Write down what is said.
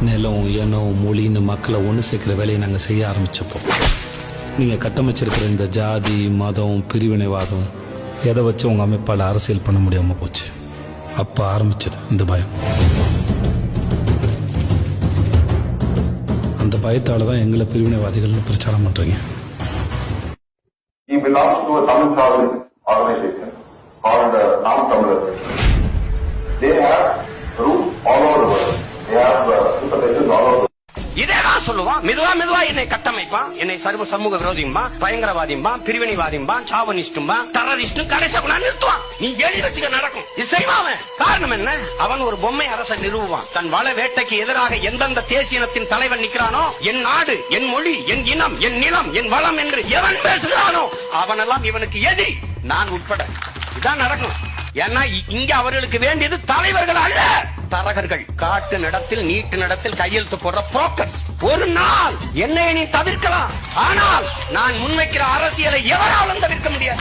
நிலம் இனம் மொழின்னு மக்களை ஒன்று சேர்க்குற வேலையை நாங்கள் செய்ய ஆரம்பிச்சப்போ நீங்கள் கட்டமைச்சிருக்கிற இந்த ஜாதி மதம் பிரிவினைவாதம் எதை வச்சு உங்கள் அமைப்பால் அரசியல் பண்ண முடியாமல் போச்சு? அப்போ ஆரம்பிச்சது இந்த பயம். அந்த பயத்தால தான் எங்களை பிரிவினைவாதிகள்னு பிரச்சாரம் பண்ணுறீங்க They have சொல்லுவான் மெதுவா மெதுவா என்னை கட்டமைப்பான். என்னை சர்வ சமூக விரோதியும்பா பயங்கரவாதியும்பா பிரிவினைவாதியும்பா சாவனிஸ்டும்பா டெரரிஸ்டும் கடைசியா நான் நிறுத்துவான். நீ எழுதி வச்சுக்க நடக்கும். இது செய்வான் காரணம் என்ன? அவன் ஒரு பொம்மை அரசை நிறுவுவான். தன் வள வேட்டைக்கு எதிராக எந்தெந்த தேசியனத்தின் தலைவன் நிற்கிறானோ என் நாடு என் மொழி என் இனம் என் நிலம் என் வளம் என்று எவன் பேசுகிறானோ அவனெல்லாம் இவனுக்கு எதிரி. நான் உட்பட. இதான் நடக்கும். ஏன்னா இங்க அவர்களுக்கு வேண்டியது தலைவர்கள் அல்ல தரகர்கள் காட்டு நடத்தில் நீட்டு நடத்தில் கையெழுத்து போடுற புரோக்கர்ஸ் ஒரு நாள் என்னை நீ தவிர்க்கலாம். ஆனால் நான் முன்வைக்கிற அரசியலை எவராலும் தவிர்க்க முடியாது?